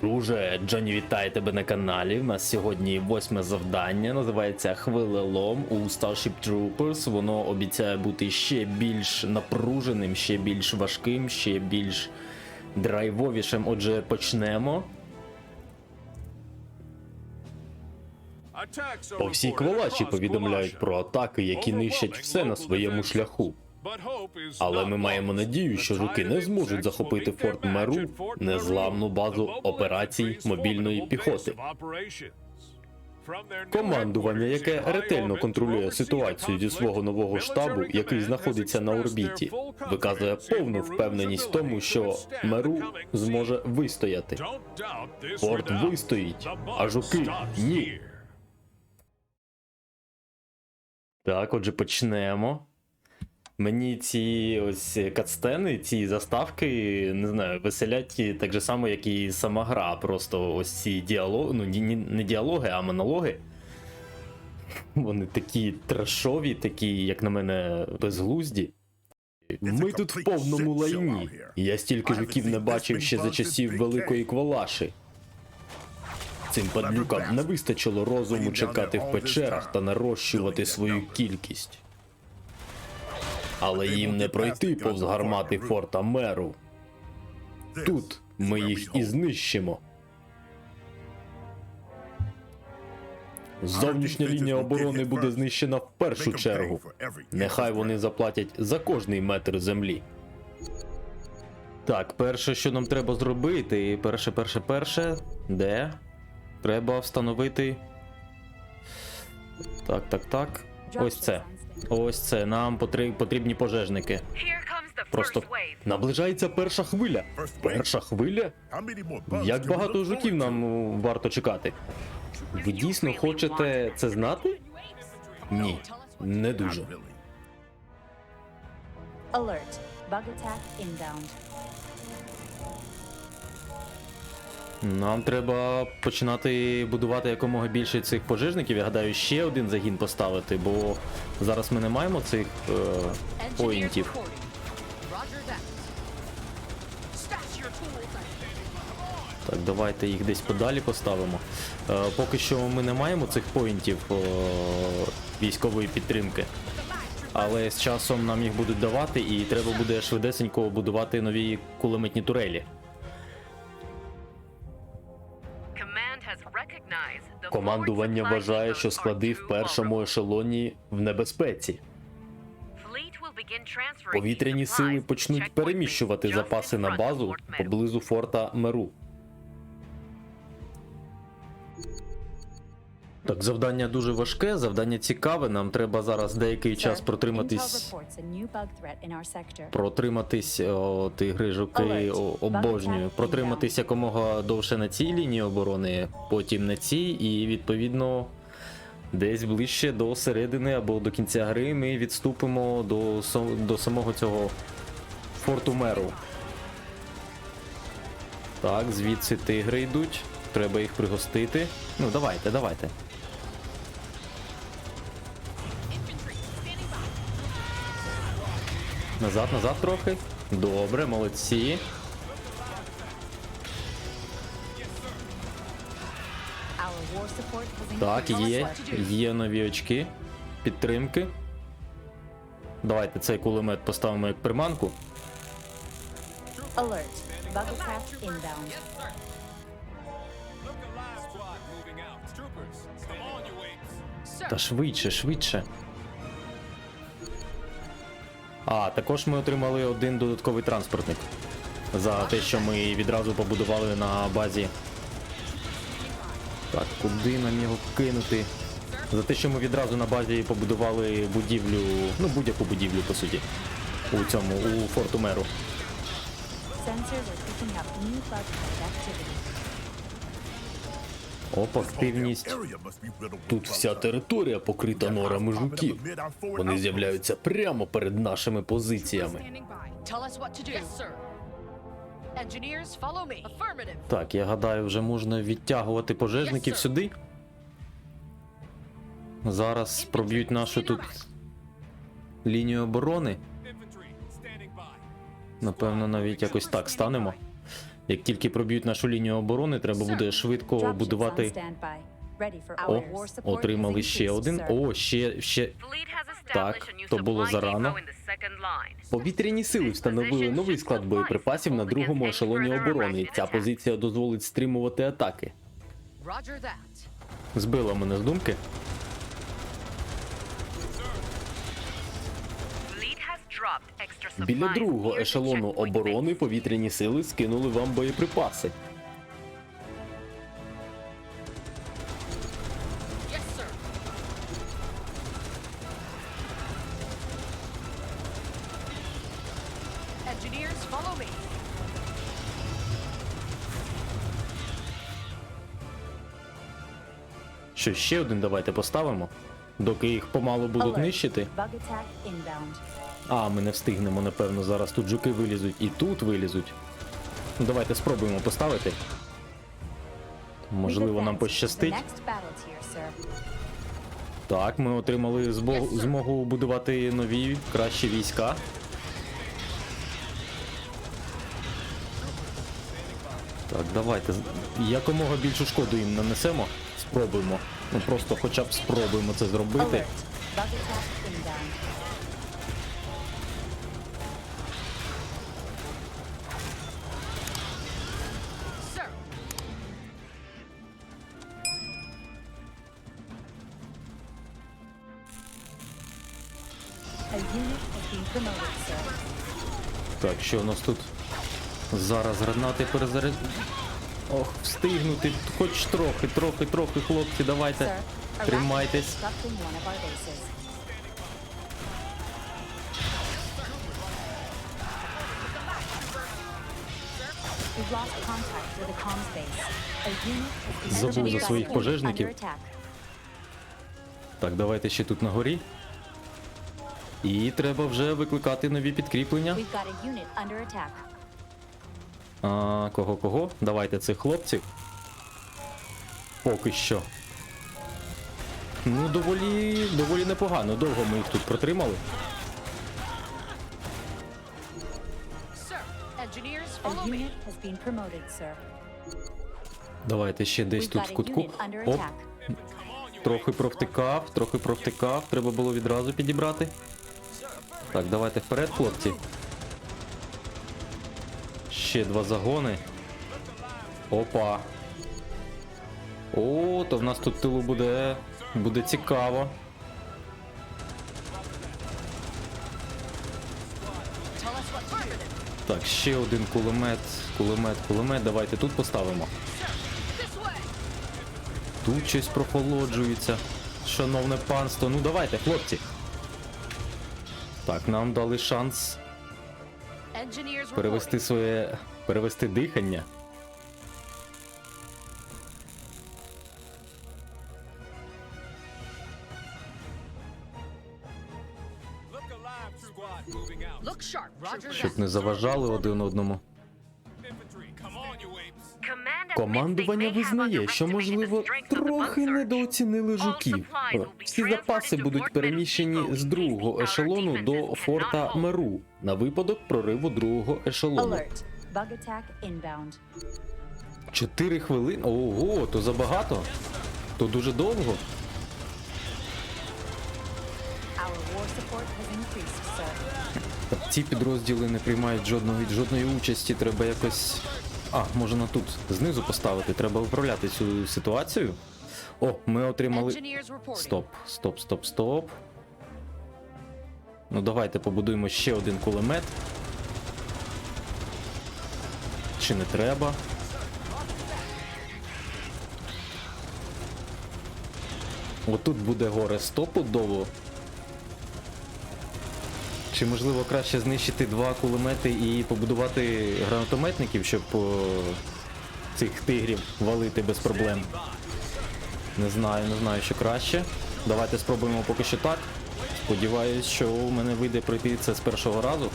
Друже, Джонні вітає тебе на каналі. У нас сьогодні восьме завдання. Називається Хвилелом у Starship Troopers. Воно обіцяє бути ще більш напруженим, ще більш важким, ще більш драйвовішим. Отже, почнемо. По всій Квалачі повідомляють про атаки, які нищать все на своєму шляху. Але ми маємо надію, що жуки не зможуть захопити Форт Меру, незламну базу операцій мобільної піхоти. Командування, яке ретельно контролює ситуацію зі свого нового штабу, який знаходиться на орбіті, виказує повну впевненість в тому, що Меру зможе вистояти. Форт вистоїть, а жуки ні. Так, отже, почнемо. Мені ці ось катстени, ці заставки, не знаю, веселять так же само, як і сама гра. Просто ось ці діалоги, ну не діалоги, а монологи. Вони такі трешові, такі, як на мене, безглузді. Ми тут в повному лайні. Я стільки жуків не бачив ще за часів Великої Квалаші. Цим падлюкам не вистачило розуму чекати в печерах та нарощувати свою кількість. Але їм не пройти повз гармати форта меру. Тут ми їх і знищимо. Зовнішня лінія оборони буде знищена в першу чергу. Нехай вони заплатять за кожний метр землі. Так, перше, що нам треба зробити, перше, перше, перше, де? Треба встановити. Так, так, так. Ось це. Ось це. Нам потрібні пожежники. Просто наближається перша хвиля. Перша хвиля? Як багато жуків нам варто чекати? Ви дійсно хочете це знати? Ні, не дуже. Alert. Bug attack inbound. Нам треба починати будувати якомога більше цих пожежників. Я гадаю, ще один загін поставити, бо зараз ми не маємо цих е, поінтів. Так, давайте їх десь подалі поставимо. Е, поки що ми не маємо цих поінтів е, військової підтримки. Але з часом нам їх будуть давати, і треба буде швидесенько будувати нові кулеметні турелі. Командування вважає, що склади в першому ешелоні в небезпеці. Повітряні сили почнуть переміщувати запаси на базу поблизу форта Меру. Так, завдання дуже важке, завдання цікаве. Нам треба зараз деякий час протриматись. Протриматись, о, ти грижуки обожнюю. Протриматись якомога довше на цій лінії оборони, потім на цій, і відповідно десь ближче до середини або до кінця гри ми відступимо до, до самого цього форту меру. Так, звідси тигри йдуть. Треба їх пригостити. Ну, давайте, давайте. Назад, назад трохи. Добре, молодці. Так, є, є нові очки. Підтримки. Давайте цей кулемет поставимо як приманку. Та швидше, швидше. А, також ми отримали один додатковий транспортник. За те, що ми відразу побудували на базі. Так, куди нам його кинути? За те, що ми відразу на базі побудували будівлю, ну будь-яку будівлю по суті. У цьому, у форту меру. Sensors are picking up new. Оп, активність. Тут вся територія покрита норами жуків. Вони з'являються прямо перед нашими позиціями. Так, я гадаю, вже можна відтягувати пожежників сюди. Зараз проб'ють нашу тут лінію оборони. Напевно, навіть якось так станемо. Як тільки проб'ють нашу лінію оборони, треба буде швидко будувати. О, отримали ще один. О, ще, ще. Так, то було зарано. Повітряні сили встановили новий склад боєприпасів на другому ешелоні оборони. Ця позиція дозволить стримувати атаки. Збила мене з думки. Біля другого ешелону оборони повітряні сили скинули вам боєприпаси. Що ще один давайте поставимо, доки їх помалу будуть нищити. А, ми не встигнемо, напевно, зараз тут жуки вилізуть і тут вилізуть. Ну, давайте спробуємо поставити. Можливо, нам пощастить. Так, ми отримали змогу будувати нові кращі війська. Так, давайте. Якомога більшу шкоду їм нанесемо. Спробуємо. Ну просто хоча б спробуємо це зробити. Що у нас тут? Зараз гранати перезаряд. Ох, встигнути. Хоч трохи, трохи, трохи, хлопці, давайте. Тримайтесь. Забув за своїх пожежників. Так, давайте ще тут на горі. І треба вже викликати нові підкріплення. А, кого кого? Давайте цих хлопців. Поки що. Ну, доволі, доволі непогано. Довго ми їх тут протримали. Давайте ще десь тут в кутку. Оп, трохи провтикав, трохи провтикав. Треба було відразу підібрати. Так, давайте вперед, хлопці. Ще два загони. Опа. О, то в нас тут тилу буде. Буде цікаво. Так, ще один кулемет, кулемет, кулемет. Давайте тут поставимо. Тут щось прохолоджується. Шановне панство, ну давайте, хлопці. Так, нам дали шанс перевести своє. перевести дихання. Щоб не заважали один одному. Командування визнає, що, можливо, трохи недооцінили жуків. Всі запаси будуть переміщені з другого ешелону до форта Меру на випадок прориву другого ешелону. Чотири хвилини? Ого, то забагато. То дуже довго. Ці підрозділи не приймають жодної, жодної участі. Треба якось. А, можна тут знизу поставити. Треба виправляти цю ситуацію. О, ми отримали. Стоп, стоп, стоп, стоп. Ну давайте побудуємо ще один кулемет. Чи не треба? Отут буде горе стопудово. Чи можливо краще знищити два кулемети і побудувати гранатометників, щоб о, цих тигрів валити без проблем? Не знаю, не знаю, що краще. Давайте спробуємо поки що так. Сподіваюсь, що у мене вийде пройти це з першого разу.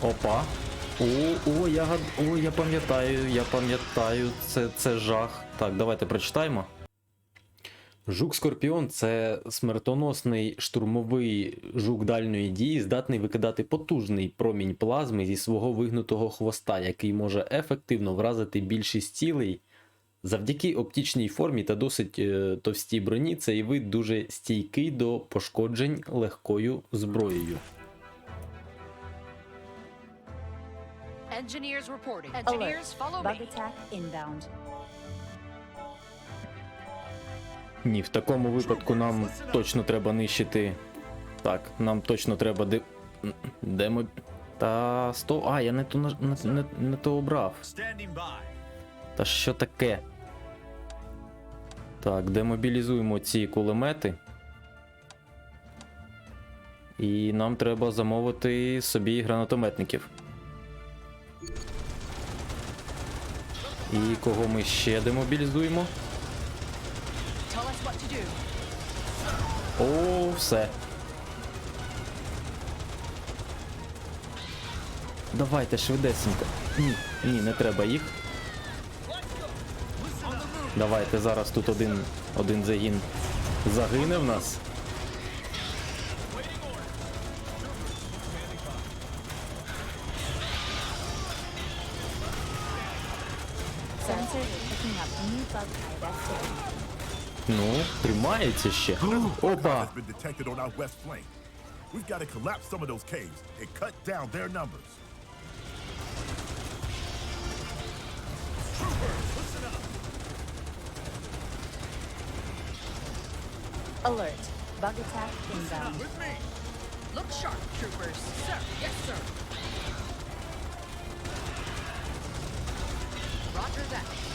Опа. О, о, я гад... О, я пам'ятаю, я пам'ятаю, це, це жах. Так, давайте прочитаємо. Жук Скорпіон це смертоносний штурмовий жук дальньої дії, здатний викидати потужний промінь плазми зі свого вигнутого хвоста, який може ефективно вразити більшість цілей. Завдяки оптичній формі та досить е, товстій броні цей вид дуже стійкий до пошкоджень легкою зброєю. Engineers reporting. Alert. Engineers, follow Bug me. attack inbound. Ні, в такому випадку нам точно треба нищити. Так, нам точно треба де. Демо. Та сто. А, я не то не, не, не то обрав. Та що таке? Так, демобілізуємо ці кулемети. І нам треба замовити собі гранатометників. І кого ми ще демобілізуємо? О, все. Давайте швидесенько. Ні, ні, не треба їх. Давайте зараз тут один, один загін загине в нас. Cut down their numbers. Alert. Bug attack inbound. Look sharp, troopers. Sir, yes, sir. Roger that.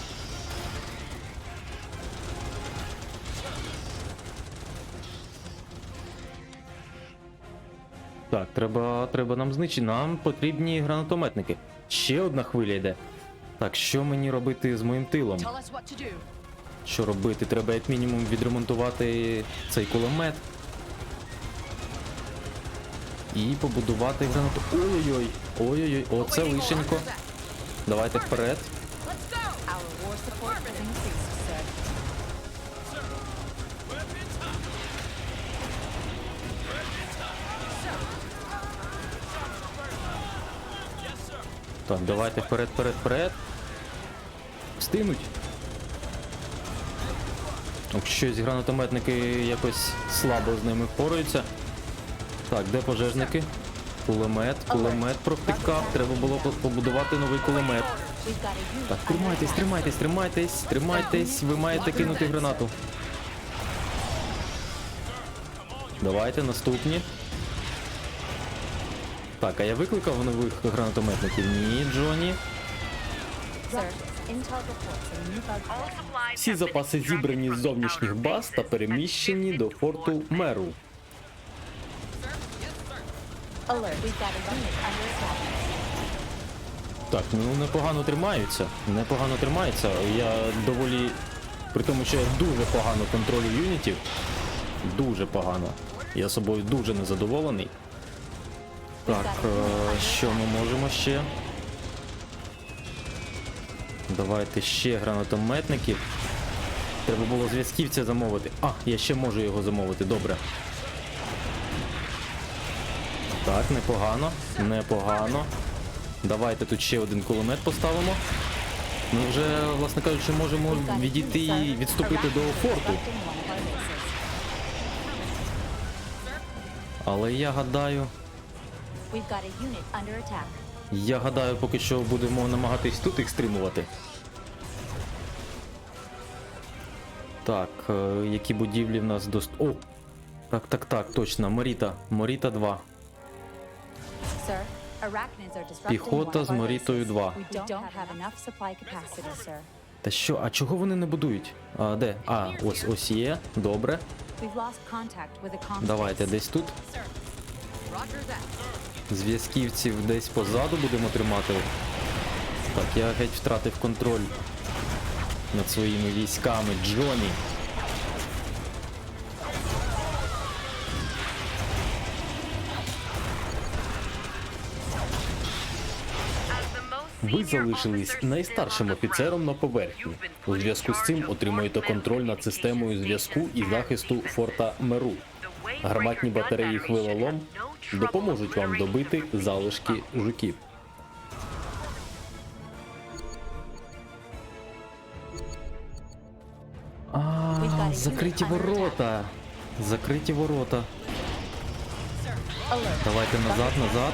Так, треба, треба нам знищити. Нам потрібні гранатометники. Ще одна хвиля йде. Так, що мені робити з моїм тилом? Що робити? Треба як мінімум відремонтувати цей кулемет. І побудувати гранату. Ой-ой-ой! Ой-ой-ой, оце лишенько. Давайте вперед. Так, давайте вперед, вперед, вперед. Встигнуть. Щось гранатометники якось слабо з ними впораються. Так, де пожежники? Кулемет, кулемет провтикав. Треба було побудувати новий кулемет. Так, тримайтесь, тримайтесь, тримайтесь, тримайтесь. Ви маєте кинути гранату. Давайте наступні. Так, а я викликав нових гранатометників? Ні, Джоні. Всі запаси зібрані з зовнішніх баз та переміщені до форту меру. Так, ну непогано тримаються. Непогано тримаються. Я доволі. При тому, що я дуже погано контролю юнітів. Дуже погано. Я собою дуже незадоволений. Так, е, що ми можемо ще? Давайте ще гранатометників. Треба було зв'язківця замовити. А, я ще можу його замовити, добре. Так, непогано, непогано. Давайте тут ще один кулемет поставимо. Ми вже, власне кажучи, можемо відійти і відступити до форту. Але я гадаю, We've got a unit under attack. я гадаю, поки що будемо намагатись тут їх стримувати. Так, е, які будівлі в нас дост... О! Так, так, так, точно, Моріта. Моріта 2. Sir, arachnids are Піхота з Морітою bases. 2. We don't have enough supply capacity, sir. Та що, а чого вони не будують? А, де? А, ось ось є. Добре. Давайте десь тут. Зв'язківців десь позаду будемо тримати. Так, я геть втратив контроль над своїми військами. Джоні. Ви залишились найстаршим офіцером на поверхні. У зв'язку з цим отримуєте контроль над системою зв'язку і захисту форта Меру. Гарматні батареї хвилолом допоможуть вам добити залишки жуків. А, закриті ворота. Закриті ворота. Давайте назад, назад.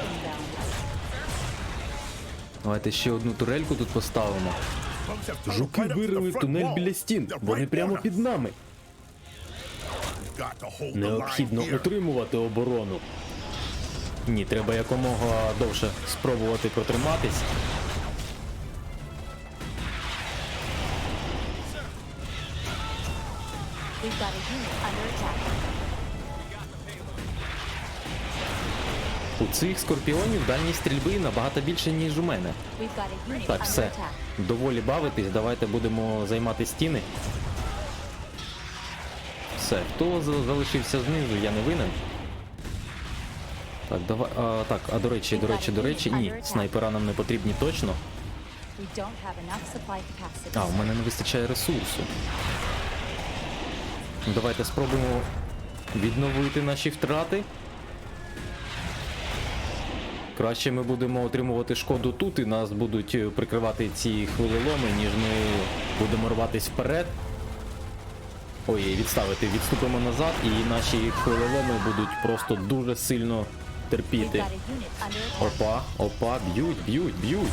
Давайте ще одну турельку тут поставимо. Жуки вирили тунель біля стін. Вони прямо під нами. Необхідно утримувати оборону. Ні, треба якомога довше спробувати протриматись. У цих скорпіонів дальність стрільби набагато більше, ніж у мене. Так, все. Доволі бавитись, давайте будемо займати стіни. Все, хто залишився знизу, я не винен. Так, давай. А, так, а до речі, до речі, до речі, ні, снайпера нам не потрібні точно. А, у мене не вистачає ресурсу. Давайте спробуємо відновити наші втрати. Краще ми будемо отримувати шкоду тут і нас будуть е, прикривати ці хвилеломи, ніж ми будемо рватись вперед. Ой, відставити, відступимо назад, і наші хвилеломи будуть просто дуже сильно терпіти. Опа, опа, б'ють, б'ють, б'ють.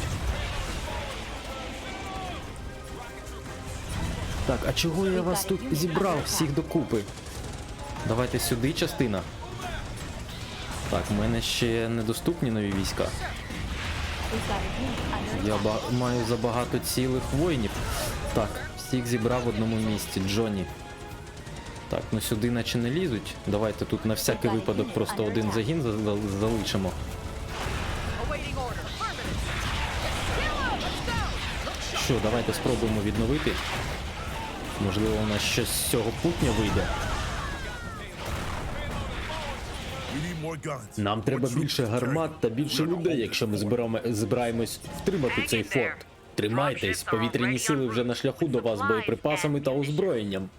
Так, а чого я вас тут зібрав всіх докупи? Давайте сюди частина. Так, в мене ще недоступні нові війська. Я ба- маю забагато цілих воїнів. Так, всіх зібрав в одному місці, Джонні. Так, ну сюди наче не лізуть. Давайте тут на всякий випадок просто один загін за- за- залишимо. Що, давайте спробуємо відновити. Можливо, у нас щось з цього путня вийде. Нам треба більше гармат та більше людей, якщо ми збираємо, збираємось втримати цей форт. Тримайтесь, повітряні сили вже на шляху до вас боєприпасами та озброєнням.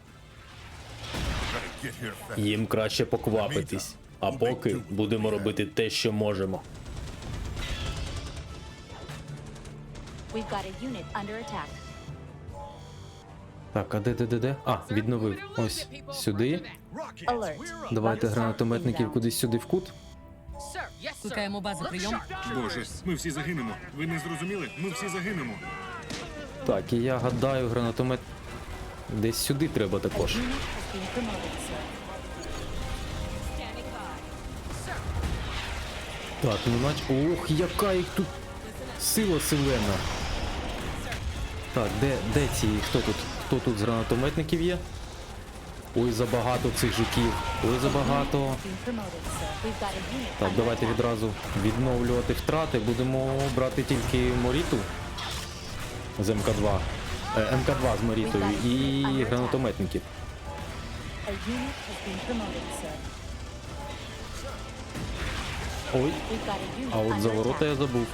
Їм краще поквапитись. А поки будемо робити те, що можемо. Так, а де де де де? А, відновив. Ось сюди. Давайте гранатометників кудись сюди в кут. Sir. Кликаємо базу, прийом. Боже, ми всі загинемо. Ви не зрозуміли? Ми всі загинемо. Так, і я гадаю, гранатомет десь сюди треба також. Sir. Так, ну нач. Ох, яка їх тут сила силена. Так, де, де ці? Хто тут? Хто тут з гранатометників є? Ой, забагато цих жуків. Ой, забагато. Так, давайте відразу відновлювати втрати. Будемо брати тільки Моріту з МК2. Е, МК2 з Морітою і гранатометників. A unit has been promoted, sir. Ой, We've got a unit а от за under ворота attack. я забув.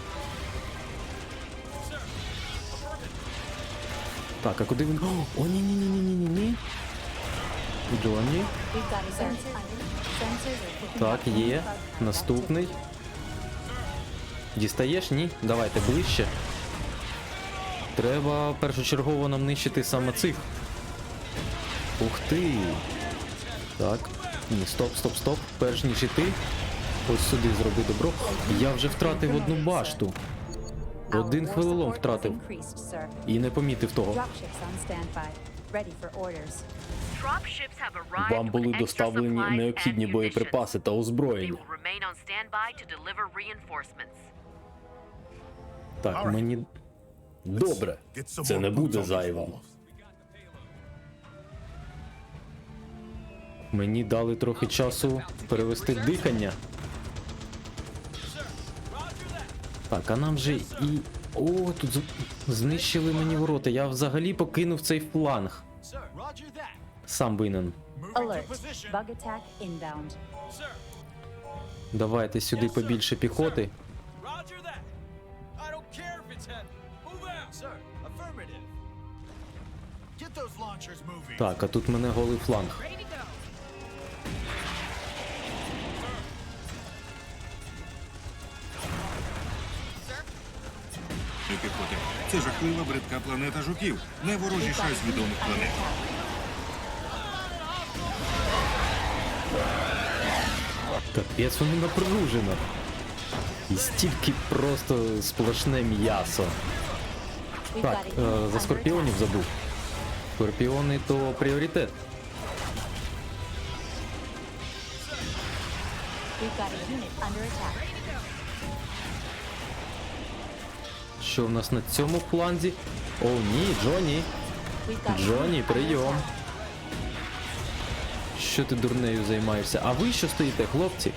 Так, а куди він. О, ні, ні, ні, ні, ні, ні, ні. Джонні. We've got a sensor under sensors are picking Так, up є. Наступний. Дістаєш? Ні? Давайте ближче. Треба першочергово нам нищити саме цих. Ух ти. Так. Ні, стоп, стоп, стоп. Перш ніж іти. Ось сюди зроби добро. Я вже втратив одну башту. Один хвилелом втратив. І не помітив того. Вам були доставлені необхідні боєприпаси та озброєння. Так, мені. Добре. Це не буде зайвим. Мені дали трохи часу перевести дихання. Так, а нам же і... О, тут знищили мені ворота. Я взагалі покинув цей фланг. Сам винен. Давайте сюди побільше піхоти. Так, а тут мене голий фланг. І піхоти. Це жахлива бридка планета жуків. Найворожіша з відомих планет. Капець, воно напружено. І стільки просто сплошне м'ясо. Так, е, за скорпіонів забув. Скорпіони то пріоритет. Що в нас на цьому фланзі? О, ні, Джоні. Джоні, прийом. Що ти дурнею займаєшся? А ви що стоїте, хлопці?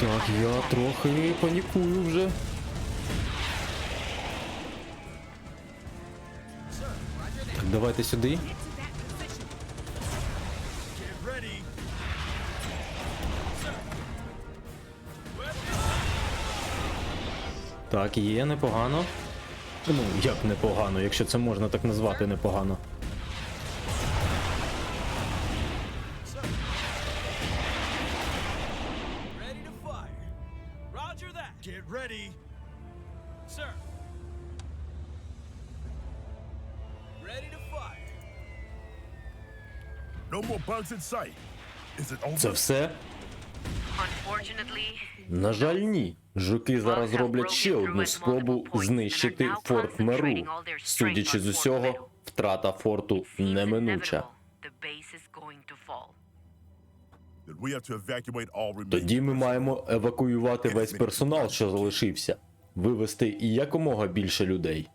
Так, я трохи панікую вже. Так, давайте сюди. Так, є непогано. Ну, як непогано, якщо це можна так назвати непогано. Це все? Unfortunately, На жаль, ні. Жуки зараз роблять ще одну спробу знищити форт Меру. Судячи з усього, втрата форту неминуча. inevitable. The base is going to fall. Then we have to evacuate all remaining. Тоді ми маємо евакуювати весь персонал, що залишився, вивести і якомога більше людей.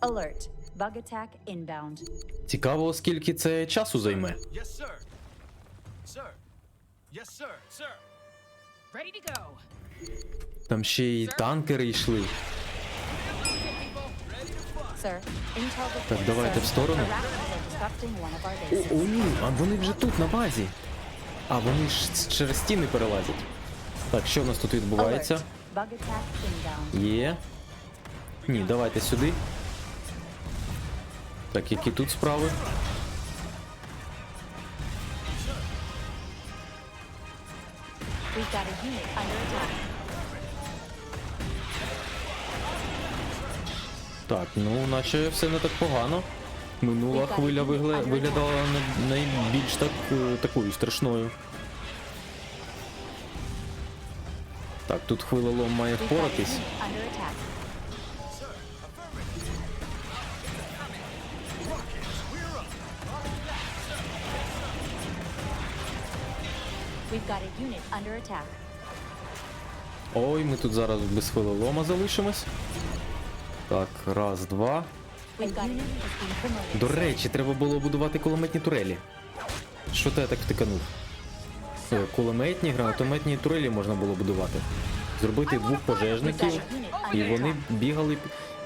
Alert. Bug attack inbound. Цікаво, скільки це часу займе. Yes, sir. Sir. Yes, sir. Sir. Там ще й танкери йшли. Так, давайте в сторону. О, о, ні, а вони вже тут, на базі. А вони ж через стіни перелазять. Так, що в нас тут відбувається? Є. Ні, давайте сюди. Так, які тут справи? We've got a unit under attack. Так, ну наче все не так погано. Минула хвиля вигля... виглядала не- найбільш так е, такою страшною. Так, тут хвилелом має впоратись. We've got a unit under attack. Ой, ми тут зараз без хвилелома залишимось. Так, раз, два. До речі, треба було будувати кулеметні турелі. Що ти я так втиканув? Е, Кулеметні, гранатометні турелі можна було будувати. Зробити двох пожежників, і вони бігали,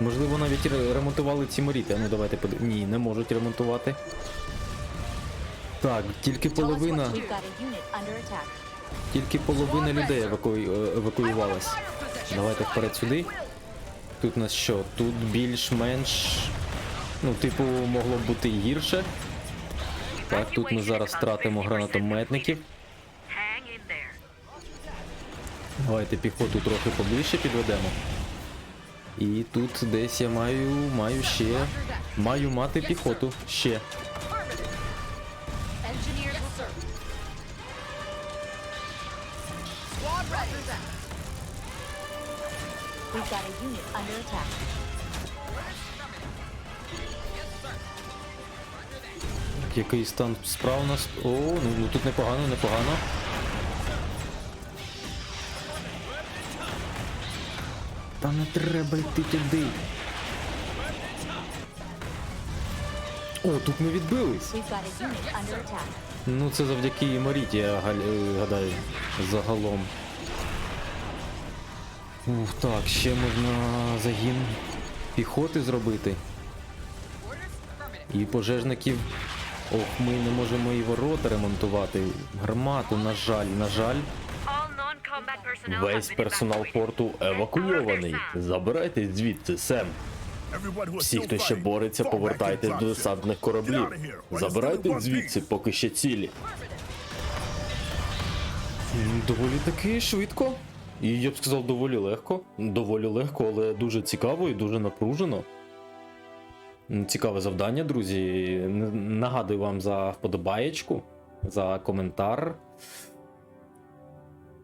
можливо, навіть ремонтували ці моріти. А ну давайте подив... Ні, не можуть ремонтувати. Так, тільки половина, тільки половина людей еваку... евакуювалась. Давайте вперед сюди. Тут у нас що? Тут більш-менш. Ну, типу, могло б бути гірше. Так, тут ми зараз втратимо гранатометників. Давайте піхоту трохи поближче підведемо. І тут десь я маю, маю ще. Маю мати піхоту ще. We've got a unit under attack. Який стан справ у нас. О, ну, ну тут непогано, непогано. Та не треба йти туди. О, тут ми відбились. Ну, це завдяки Моріті, я е, гадаю, загалом. Ух, так, ще можна загін піхоти зробити. І пожежників. Ох, ми не можемо і ворота ремонтувати. Гармату, на жаль, на жаль. Весь персонал порту евакуйований. However, Sam, Забирайте звідси, Сем. Всі, хто ще бореться, повертайтесь до десантних кораблів. Забирайте звідси, поки ще цілі. Доволі таки швидко. І я б сказав, доволі легко. Доволі легко, але дуже цікаво і дуже напружено. Цікаве завдання, друзі. Нагадую вам за вподобаєчку, за коментар.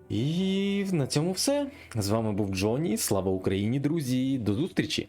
І на цьому все. З вами був Джоні. Слава Україні, друзі. До зустрічі!